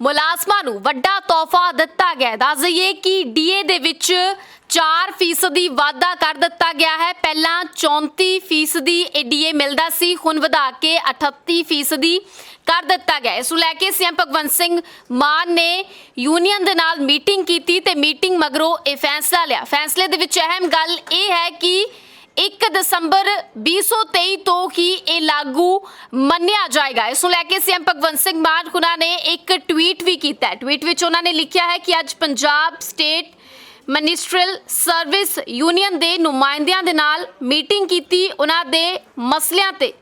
ਮੁਲਾਜ਼ਮਾਂ ਨੂੰ ਵੱਡਾ ਤੋਹਫਾ ਦਿੱਤਾ ਗਿਆ ਦੱਸ ਦਈਏ ਕਿ ਡੀਏ ਦੇ ਵਿੱਚ 4% ਦੀ ਵਾਧਾ ਕਰ ਦਿੱਤਾ ਗਿਆ ਹੈ। ਪਹਿਲਾਂ 34% ਦੀ ਇਹ ਡੀਏ ਮਿਲਦਾ ਸੀ, ਹੁਣ ਵਧਾ ਕੇ 38% ਦੀ ਕਰ ਦਿੱਤਾ ਗਿਆ ਇਸ ਨੂੰ ਲੈ ਕੇ ਸੀਐਮ ਭਗਵੰਤ ਸਿੰਘ ਮਾਨ ਨੇ ਯੂਨੀਅਨ ਦੇ ਨਾਲ ਮੀਟਿੰਗ ਕੀਤੀ ਤੇ ਮੀਟਿੰਗ ਮਗਰੋਂ ਇਹ ਫੈਸਲਾ ਲਿਆ। ਫੈਸਲੇ ਦੇ ਵਿੱਚ ਅਹਿਮ ਗੱਲ ਇਹ ਹੈ ਕਿ 1 ਦਸੰਬਰ 2023 ਤੋਂ ਹੀ ਇਹ ਲਾਗੂ ਮੰਨਿਆ ਜਾਏਗਾ। ਇਸ ਨੂੰ ਲੈ ਕੇ ਸੀਐਮ ਭਗਵੰਤ ਸਿੰਘ ਮਾਨ ਹੁਣਾਂ ਨੇ ਇੱਕ ਟਵੀਟ ਵੀ ਕੀਤਾ ਟਵੀਟ ਵਿੱਚ ਉਹਨਾਂ ਨੇ ਲਿਖਿਆ ਹੈ ਕਿ ਅੱਜ Punjab state ministerial service union ਦੇ ਨੁਮਾਇੰਦਿਆਂ ਦੇ ਨਾਲ ਮੀਟਿੰਗ ਕੀਤੀ। ਉਹਨਾਂ ਦੇ ਮਸਲਿਆਂ ਤੇ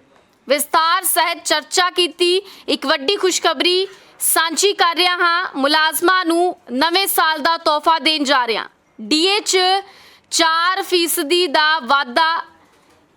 ਵਿਸਤਾਰ ਸਹਿਤ ਚਰਚਾ ਕੀਤੀ। ਇੱਕ ਵੱਡੀ ਖੁਸ਼ਖਬਰੀ ਸਾਂਝੀ ਕਰ ਰਿਹਾ ਹਾਂ। ਮੁਲਾਜ਼ਮਾਂ ਨੂੰ ਨਵੇਂ ਸਾਲ ਦਾ ਤੋਹਫਾ ਦੇਣ ਜਾ ਰਿਹਾ। ਡੀਏ 'ਚ 4% ਦਾ ਵਾਧਾ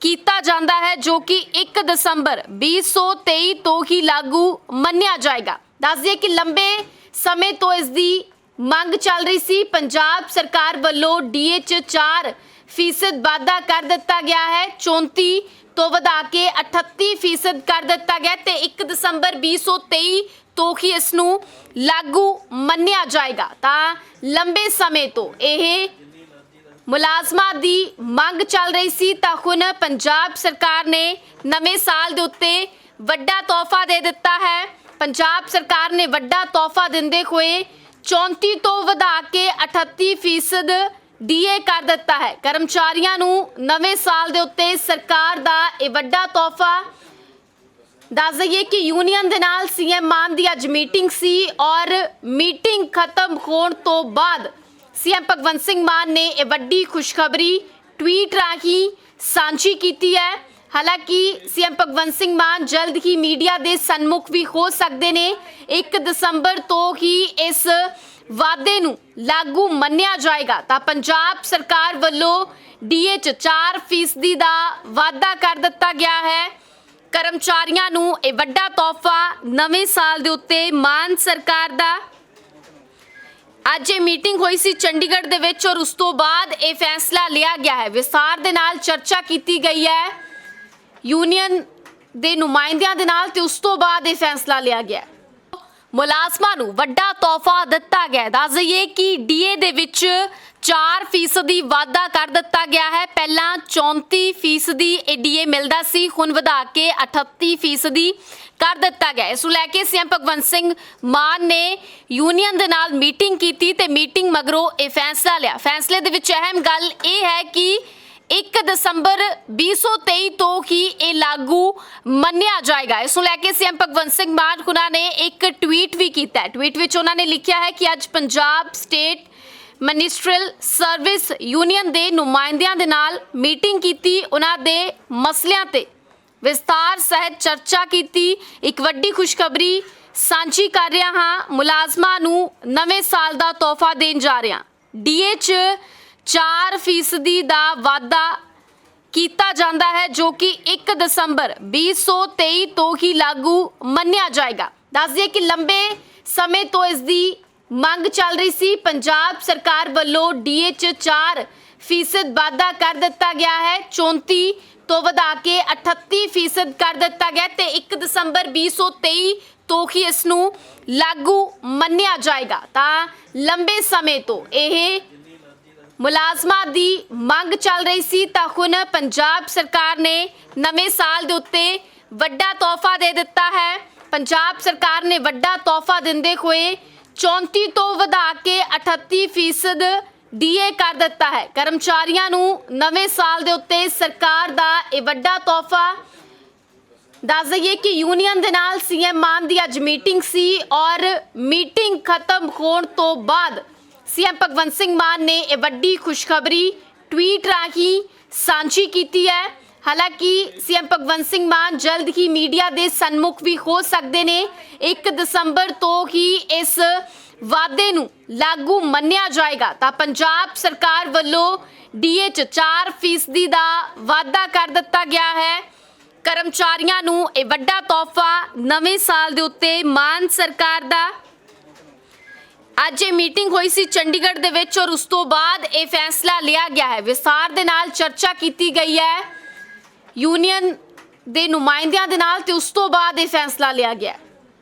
ਕੀਤਾ ਜਾਂਦਾ ਹੈ, ਜੋ ਕਿ 1 ਦਸੰਬਰ 2023 ਤੋਂ ਹੀ ਲਾਗੂ ਮੰਨਿਆ ਜਾਏਗਾ। ਦੱਸ ਦਈਏ ਕਿ ਲੰਬੇ ਸਮੇਂ ਤੋਂ ਇਸ ਦੀ ਮੰਗ ਚੱਲ ਰਹੀ ਸੀ। ਪੰਜਾਬ ਸਰਕਾਰ ਵੱਲੋਂ ਡੀਏ 'ਚ 4 ਫੀਸਦ ਵਾਧਾ ਕਰ ਦਿੱਤਾ ਗਿਆ ਹੈ। 34 ਤੋਂ ਵਧਾ ਕੇ 38 ਫੀਸਦ ਕਰ ਦਿੱਤਾ ਗਿਆ ਤੇ 1 ਦਸੰਬਰ 2023 ਤੋਂ ਹੀ ਇਸ ਨੂੰ ਲਾਗੂ ਮੰਨਿਆ ਜਾਏਗਾ। ਤਾਂ ਲੰਬੇ ਸਮੇਂ ਤੋਂ ਇਹ ਮੁਲਾਜ਼ਮਾਂ ਦੀ ਮੰਗ ਚੱਲ ਰਹੀ ਸੀ ਤਾਂ ਹੁਣ ਪੰਜਾਬ ਸਰਕਾਰ ਨੇ ਨਵੇਂ ਸਾਲ ਦੇ ਉੱਤੇ ਵੱਡਾ ਤੋਹਫਾ ਦੇ ਦਿੱਤਾ ਹੈ। ਪੰਜਾਬ ਸਰਕਾਰ ਨੇ ਵੱਡਾ ਤੋਹਫਾ ਦਿੰਦੇ ਹੋਏ 34 ਤੋਂ ਵਧਾ ਕੇ 38% ਡੀਏ ਕਰ ਦਿੱਤਾ ਹੈ। ਕਰਮਚਾਰੀਆਂ ਨੂੰ ਨਵੇਂ ਸਾਲ ਦੇ ਉੱਤੇ ਸਰਕਾਰ ਦਾ ਇਹ ਵੱਡਾ ਤੋਹਫਾ ਦੱਸ ਦਈਏ ਕਿ ਯੂਨੀਅਨ ਦੇ ਨਾਲ ਸੀਐਮ ਮਾਨ ਦੀ ਅੱਜ ਮੀਟਿੰਗ ਸੀ ਔਰ ਮੀਟਿੰਗ ਖਤਮ ਹੋਣ ਤੋਂ ਬਾਅਦ ਸੀਐਮ ਭਗਵੰਤ ਸਿੰਘ ਮਾਨ ਨੇ ਇਹ ਵੱਡੀ ਖੁਸ਼ਖਬਰੀ ਟਵੀਟ ਰਾਹੀਂ ਸਾਂਝੀ ਕੀਤੀ ਹੈ। ਹਾਲਾਂਕਿ ਸੀਐਮ ਭਗਵੰਤ ਸਿੰਘ ਮਾਨ ਜਲਦ ਹੀ ਮੀਡੀਆ ਦੇ ਸਨਮੁਖ ਵੀ ਹੋ ਸਕਦੇ ਨੇ। 1 ਦਸੰਬਰ ਤੋਂ ਹੀ ਇਸ ਵਾਅਦੇ ਨੂੰ ਲਾਗੂ ਮੰਨਿਆ ਜਾਏਗਾ। ਤਾਂ ਪੰਜਾਬ ਸਰਕਾਰ ਵੱਲੋਂ ਡੀਏ 'ਚ 4% ਦਾ ਵਾਅਦਾ ਕਰ ਦਿੱਤਾ ਗਿਆ ਹੈ। ਕਰਮਚਾਰੀਆਂ ਨੂੰ ਇਹ ਵੱਡਾ ਤੋਹਫਾ ਨਵੇਂ ਸਾਲ ਦੇ ਉੱਤੇ ਮਾਨ ਸਰਕਾਰ ਦਾ ਅੱਜ ਇਹ ਮੀਟਿੰਗ ਹੋਈ ਸੀ ਚੰਡੀਗੜ੍ਹ ਦੇ ਵਿੱਚ ਔਰ ਉਸ ਤੋਂ ਬਾਅਦ ਇਹ ਫੈਸਲਾ ਲਿਆ ਗਿਆ ਹੈ। ਵਿਸਤਾਰ ਦੇ ਨਾਲ ਚਰਚਾ ਕੀਤੀ ਗਈ ਹੈ। ਯੂਨੀਅਨ ਦੇ ਨੁਮਾਇੰਦਿਆਂ ਦੇ ਨਾਲ ਤੇ ਉਸ ਤੋਂ ਬਾਅਦ ਇਹ ਫੈਸਲਾ ਲਿਆ ਗਿਆ ਮੁਲਾਜ਼ਮਾਂ ਨੂੰ ਵੱਡਾ ਤੋਹਫਾ ਦਿੱਤਾ ਗਿਆ ਦੱਸ ਦਈਏ ਕਿ ਡੀਏ ਦੇ ਵਿੱਚ 4% ਦੀ ਵਾਧਾ ਕਰ ਦਿੱਤਾ ਗਿਆ ਹੈ। ਪਹਿਲਾਂ 34% ਦੀ ਇਹ ਡੀਏ ਮਿਲਦਾ ਸੀ, ਹੁਣ ਵਧਾ ਕੇ 38% ਦੀ ਕਰ ਦਿੱਤਾ ਗਿਆ ਇਸ ਨੂੰ ਲੈ ਕੇ ਸੀਐਮ ਭਗਵੰਤ ਸਿੰਘ ਮਾਨ ਨੇ ਯੂਨੀਅਨ ਦੇ ਨਾਲ ਮੀਟਿੰਗ ਕੀਤੀ ਤੇ ਮੀਟਿੰਗ ਮਗਰੋਂ ਇਹ ਫੈਸਲਾ ਲਿਆ। ਫੈਸਲੇ ਦੇ ਵਿੱਚ ਅਹਿਮ ਗੱਲ ਇਹ ਹੈ ਕਿ 1 ਦਸੰਬਰ 2023 ਤੋਂ ਹੀ ਇਹ ਲਾਗੂ ਮੰਨਿਆ ਜਾਏਗਾ। ਇਸ ਨੂੰ ਲੈ ਕੇ ਸੀਐਮ ਭਗਵੰਤ ਸਿੰਘ ਮਾਨ ਹੁਣਾਂ ਨੇ ਇੱਕ ਟਵੀਟ ਵੀ ਕੀਤਾ ਟਵੀਟ ਵਿੱਚ ਉਹਨਾਂ ਨੇ ਲਿਖਿਆ ਹੈ ਕਿ ਅੱਜ Punjab state ministerial service union ਦੇ ਨੁਮਾਇੰਦਿਆਂ ਦੇ ਨਾਲ ਮੀਟਿੰਗ ਕੀਤੀ ਉਹਨਾਂ ਦੇ ਮਸਲਿਆਂ ਤੇ। ਵਿਸਤਾਰ ਸਹਿਤ ਚਰਚਾ ਕੀਤੀ। ਇੱਕ ਵੱਡੀ ਖੁਸ਼ਖਬਰੀ ਸਾਂਝੀ ਕਰ ਰਿਹਾ ਹਾਂ। ਮੁਲਾਜ਼ਮਾਂ ਨੂੰ ਨਵੇਂ ਸਾਲ ਦਾ ਤੋਹਫਾ ਦੇਣ ਜਾ ਰਿਹਾ। ਡੀਏ 'ਚ 4% ਦਾ ਵਾਧਾ ਕੀਤਾ ਜਾਂਦਾ ਹੈ, ਜੋ ਕਿ 1 ਦਸੰਬਰ 2023 ਤੋਂ ਹੀ ਲਾਗੂ ਮੰਨਿਆ ਜਾਏਗਾ। ਦੱਸ ਦਈਏ ਕਿ ਲੰਬੇ ਸਮੇਂ ਤੋਂ ਇਸ ਦੀ ਮੰਗ ਚੱਲ ਰਹੀ ਸੀ। ਪੰਜਾਬ ਸਰਕਾਰ ਵੱਲੋਂ ਡੀਏ 'ਚ 4 ਫੀਸਦ ਵਾਧਾ ਕਰ ਦਿੱਤਾ ਗਿਆ ਹੈ। 34 ਤੋਂ ਵਧਾ ਕੇ 38 ਫੀਸਦ ਕਰ ਦਿੱਤਾ ਗਿਆ ਤੇ 1 ਦਸੰਬਰ 2023 ਤੋਂ ਹੀ ਇਸ ਨੂੰ ਲਾਗੂ ਮੰਨਿਆ ਜਾਏਗਾ। ਤਾਂ ਲੰਬੇ ਸਮੇਂ ਤੋਂ ਇਹ ਮੁਲਾਜ਼ਮਾਂ ਦੀ ਮੰਗ ਚੱਲ ਰਹੀ ਸੀ ਤਾਂ ਹੁਣ ਪੰਜਾਬ ਸਰਕਾਰ ਨੇ ਨਵੇਂ ਸਾਲ ਦੇ ਉੱਤੇ ਵੱਡਾ ਤੋਹਫਾ ਦੇ ਦਿੱਤਾ ਹੈ। ਪੰਜਾਬ ਸਰਕਾਰ ਨੇ ਵੱਡਾ ਤੋਹਫਾ ਦਿੰਦੇ ਹੋਏ 34 ਤੋਂ ਵਧਾ ਕੇ 38% ਡੀਏ ਕਰ ਦਿੱਤਾ ਹੈ। ਕਰਮਚਾਰੀਆਂ ਨੂੰ ਨਵੇਂ ਸਾਲ ਦੇ ਉੱਤੇ ਸਰਕਾਰ ਦਾ ਇਹ ਵੱਡਾ ਤੋਹਫਾ। ਦੱਸ ਦਈਏ ਕਿ ਯੂਨੀਅਨ ਦੇ ਨਾਲ ਸੀਐਮ ਮਾਨ ਦੀ ਅੱਜ ਮੀਟਿੰਗ ਸੀ ਔਰ ਮੀਟਿੰਗ ਖਤਮ ਹੋਣ ਤੋਂ ਬਾਅਦ ਸੀਐਮ ਭਗਵੰਤ ਸਿੰਘ ਮਾਨ ਨੇ ਇਹ ਵੱਡੀ ਖੁਸ਼ਖਬਰੀ ਟਵੀਟ ਰਾਹੀਂ ਸਾਂਝੀ ਕੀਤੀ ਹੈ। ਹਾਲਾਂਕਿ ਸੀਐਮ ਭਗਵੰਤ ਸਿੰਘ ਮਾਨ ਜਲਦ ਹੀ ਮੀਡੀਆ ਦੇ ਸਨਮੁਖ ਵੀ ਹੋ ਸਕਦੇ ਨੇ। 1 ਦਸੰਬਰ ਤੋਂ ਹੀ ਇਸ ਵਾਅਦੇ ਨੂੰ ਲਾਗੂ ਮੰਨਿਆ ਜਾਏਗਾ। ਤਾਂ ਪੰਜਾਬ ਸਰਕਾਰ ਵੱਲੋਂ ਡੀਏ 'ਚ 4% ਦਾ ਵਾਧਾ ਕਰ ਦਿੱਤਾ ਗਿਆ ਹੈ। ਕਰਮਚਾਰੀਆਂ ਨੂੰ ਇਹ ਵੱਡਾ ਤੋਹਫਾ ਨਵੇਂ ਸਾਲ ਦੇ ਉੱਤੇ ਮਾਨ ਸਰਕਾਰ ਦਾ। ਅੱਜ ਇਹ ਮੀਟਿੰਗ ਹੋਈ ਸੀ ਚੰਡੀਗੜ੍ਹ ਦੇ ਵਿੱਚ ਔਰ ਉਸ ਤੋਂ ਬਾਅਦ ਇਹ ਫੈਸਲਾ ਲਿਆ ਗਿਆ ਹੈ। ਵਿਸਥਾਰ ਦੇ ਨਾਲ ਚਰਚਾ ਕੀਤੀ ਗਈ ਹੈ। ਯੂਨੀਅਨ ਦੇ ਨੁਮਾਇੰਦਿਆਂ ਦੇ ਨਾਲ ਤੇ ਉਸ ਤੋਂ ਬਾਅਦ ਇਹ ਫੈਸਲਾ ਲਿਆ ਗਿਆ